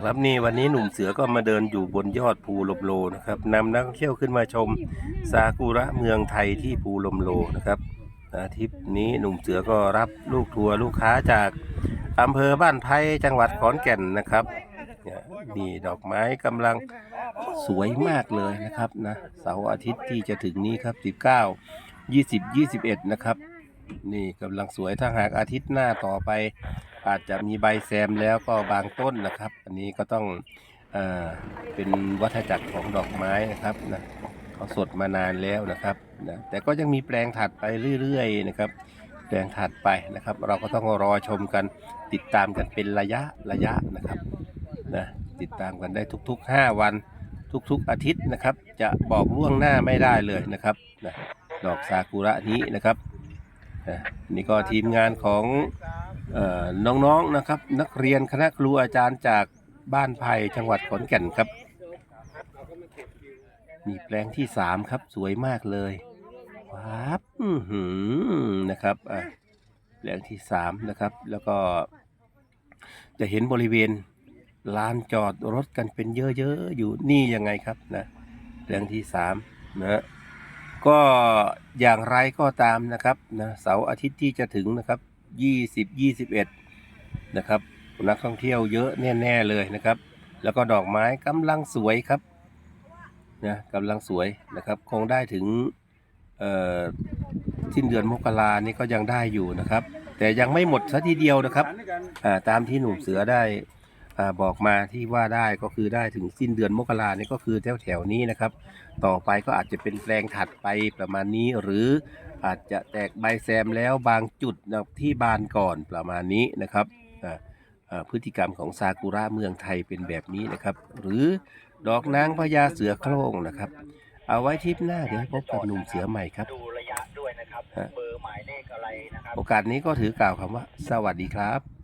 ครับนี่วันนี้หนุ่มเสือก็มาเดินอยู่บนยอดภูลมโลนะครับนำนักท่องเที่ยวขึ้นมาชมซากุระเมืองไทยที่ภูลมโลนะครับอาทิตย์นี้หนุ่มเสือก็รับลูกทัวร์ลูกค้าจากอำเภอบ้านไผ่จังหวัดขอนแก่นนะครับเนี่ยนี่ดอกไม้กำลังสวยมากเลยนะครับนะเสาร์อาทิตย์ที่จะถึงนี้ครับ 19 20 21 นะครับ นี่กำลังสวยถ้าหากอาทิตย์หน้าต่อไป อาจจะมีใบแซมแล้วก็บางต้นนะครับ อันนี้ก็ต้องเอเป็นวัฏจักรของดอกไม้นะครับนะเขาสดมานานแล้วนะครับนะแต่ก็ยังมีแปลงถัดไปเรื่อยๆนะครับ แปลงถัดไปนะครับ เราก็ต้องรอชมกันติดตามกันเป็นระยะระยะนะครับนะติดตามกันได้ทุก ๆ 5 วันทุกๆอาทิตย์นะครับ จะบอกล่วงหน้าไม่ได้เลยนะครับนะดอกซากุระนี้นะครับนะนี่ก็ทีมงานของ น้องๆนะครับ นักเรียนคณะครูอาจารย์จากบ้านไผ่จังหวัดขอนแก่นครับมีแปลงที่สามครับสวยมากเลยว้าบนะครับอะแปลงที่สามนะครับ แล้วก็ จะเห็นบริเวณลานจอดรถกันเป็นเยอะๆอยู่นี่ยังไงครับนะแปลงที่สามนะก็อย่างไรก็ตามนะครับนะเสาร์อาทิตย์ที่จะถึงนะครับ ยี่สิบยี่สิบเอ็ดนะครับนักท่องเที่ยวเยอะแน่ๆเลยนะครับ แล้วก็ดอกไม้กำลังสวยครับนะกำลังสวยนะครับคงได้ถึงเอ่อสิ้นเดือนมกรานี่ก็ยังได้อยู่นะครับ แต่ยังไม่หมดซะทีเดียวนะครับอ่าตามที่หนุ่มเสือได้ อ่าบอกมาที่ว่าได้ก็คือได้ถึงสิ้นเดือนมกรานี่ก็คือแถวแถวๆนี้นะครับ ต่อไปก็อาจจะเป็นแปลงถัดไปประมาณนี้ หรืออาจจะแตกใบแซมแล้วบางจุดนะครับที่บานก่อนประมาณนี้นะครับอ่าอ่าพฤติกรรมของซากุระเมืองไทยเป็นแบบนี้นะครับ หรือดอกนางพญาเสือโคร่งนะครับ เอาไว้ทริปหน้าเดี๋ยวพบกับหนุ่มเสือใหม่ครับดูระยะด้วยนะครับฮะเบอร์หมายเลขอะไรนะครับโอกาสนี้ก็ถือกล่าวคำว่า สวัสดีครับ